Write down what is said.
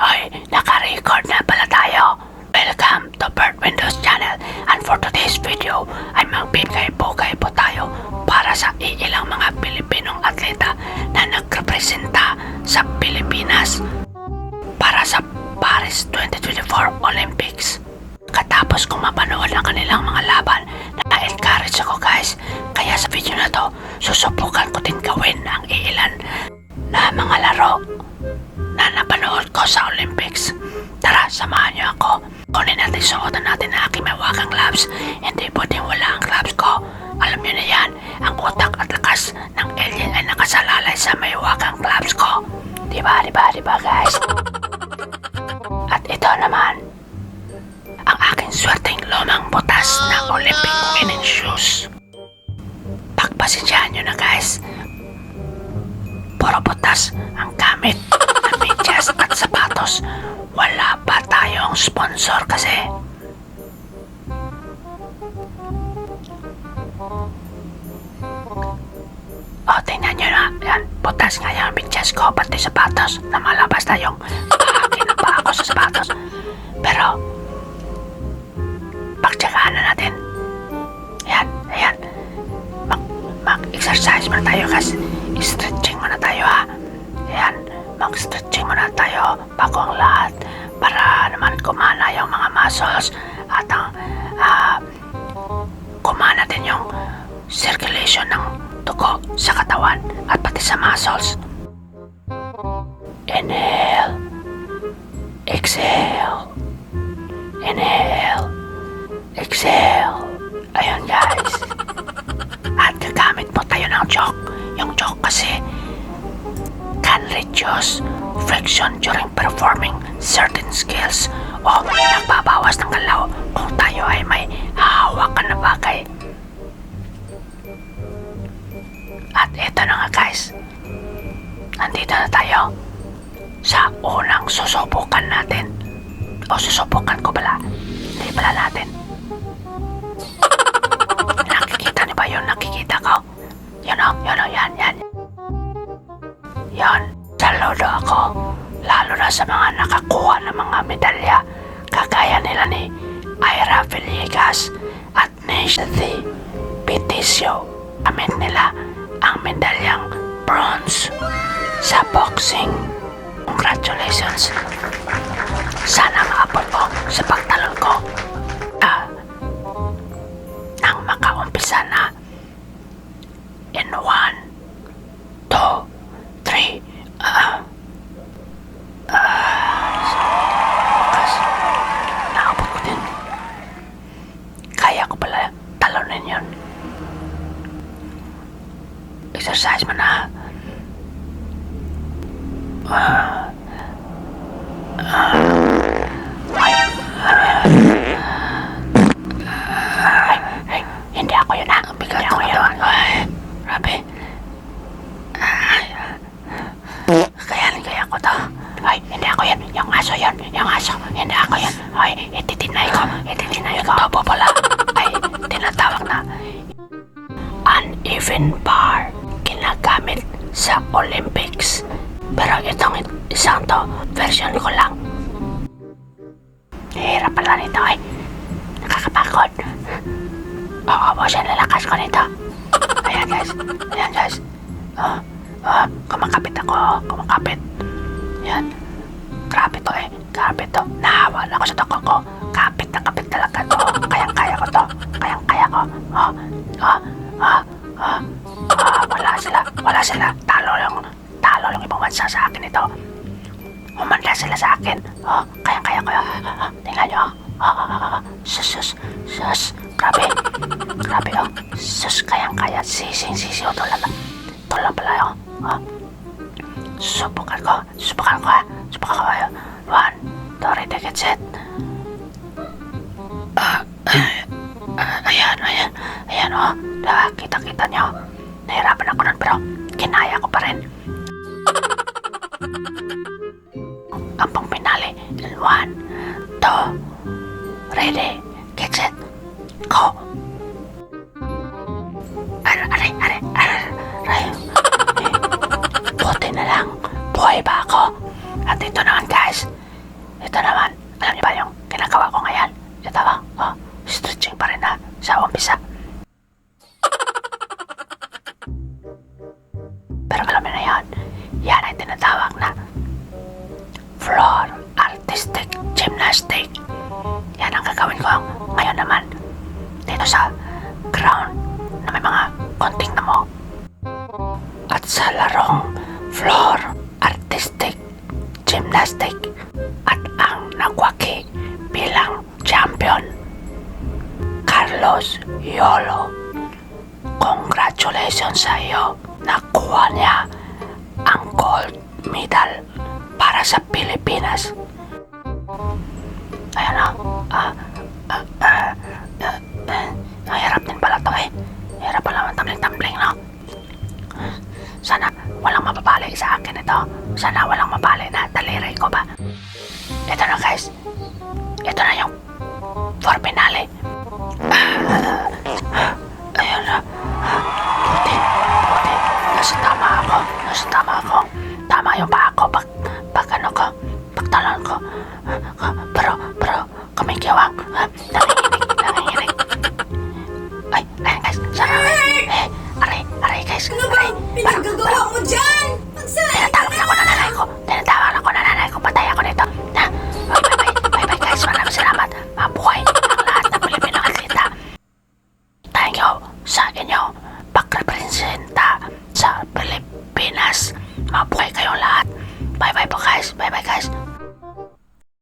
oy, naka-record na pala tayo. Welcome to Bird Windows Channel and for today's video ay magbigay-bugay po tayo para sa iilang mga Pilipinong atleta na nagrepresenta sa Pilipinas para sa Paris 2024 Olympics. Katapos kong mapanood ang kanilang mga laban, na-encourage ako guys. Kaya sa video na to, susubukan ko din gawin ang iilan na mga laro na napanood ko sa Olympics. Tara, samahan niyo ako. Kunin natin suotan natin ang aking mawakang gloves. Hindi pwedeng wala ang gloves ko. Alam niyo na yan, ang utak at lakas ng alien ay nakasalalay sa may wakang gloves ko. Diba, diba, diba guys? At ito naman, ang aking swerteng lumang butas na Olympic winning shoes. Pagpasensyahan nyo na guys, puro butas ang gamit na medyas at sapatos. Wala pa tayong sponsor kasi. O, tingnan nyo na. Yan, butas nga yung medyas ko, pati sapatos. Na malabas na yung bahagi ng paa ko sa sapatos. Pero, pagtsagaan na natin. Ayan, ayan. Mag, mag-exercise muna tayo kasi stretching muna tayo ha. Muscles at ang ah, kumana din yung circulation ng dugo sa katawan at pati sa muscles. Inhale. Exhale. Inhale. Exhale. Ayun guys. At gagamit mo tayo ng chalk. Yung chalk kasi can reduce friction during performing certain skills o nagbabawas ng galaw kung tayo ay may hahawakan na bagay. At eto na nga guys. Nandito na tayo sa unang susubukan natin. O susubukan ko pala. Hindi pala natin. Nakikita niyo ba yun? Nakikita ko? Yun o, yun o, yan, yan. Yan, saludo ako. Lalo na sa mga nakakuha ng Neshathy Peticio. Amit nila ang medalyang bronze sa boxing. Congratulations! Sana maabot mo sa pagtalon Exercise mo na. Ah, hindi ako yun ha. Hindi ako yun. Ay, grabe. Ay, kaya ko to. Ay, hindi ako yan. Yung aso yun. Yung aso. Hindi ako yan. Ay, ititinay ko. Ititinay ko. Topo pala. Ay, tinatawag na uneven bar. Itong isang to, version ko lang. Hirap pala nito ay. Nakakapagod. Oo, ang lalakas ko nito. Ayan guys. Ayan guys. Oh, oh, kumakapit ako. Kumakapit. Yan. Grabe to eh. Grabe to. Nahawa na ako sa toko ko. Kapit na kapit talaga to. Kayang-kaya ko to. Kayang-kaya ko. Oh, oh, oh, oh. Ah, wala sila. Wala sila. Talo lang. Talo lang ibang bansa sa akin ito. Umanda sila sa akin. Oh, kayang-kaya ko. Ah, tingnan nyo. Oh, oh, oh, oh. Sus, sus, sus. Grabe. Grabe, oh. Sus, kayang-kaya. Sising, sisi. Oh, tulang. Tulang pala, oh. Oh. Subukan ko. Subukan ko, ha. Subukan ko, ha. One, two, ready, get set. Ah, ah, ayan, ayan. Ayan, oh. Da, kita-kita nyo. Nahirapan ako nun, pero kinaya ko pa rin. Ang pang pinali. One, two, ready, get set, go. Aray, aray, aray, aray, aray. Buti na lang, buhay ba ako? At ito naman guys, ito naman. Alam niyo ba yung ginagawa ko ngayon? Ito ba? Oh, stretching pa rin na sa umpisa. Naman dito sa ground na may mga konting damo. At sa larong floor artistic gymnastic at ang nagwaki bilang champion Carlos Yolo. Congratulations sa iyo. Nakuha niya ang gold medal para sa Pilipinas. Ayan na. Ah, ah, ah, ah, ah, Mahirap din pala to eh. Hirap pala ang tumbling-tumbling, no? Sana walang mapapali sa akin ito. Sana walang mapali na daliri ko ba. Ito na guys. Ito na yung for finale. Ay,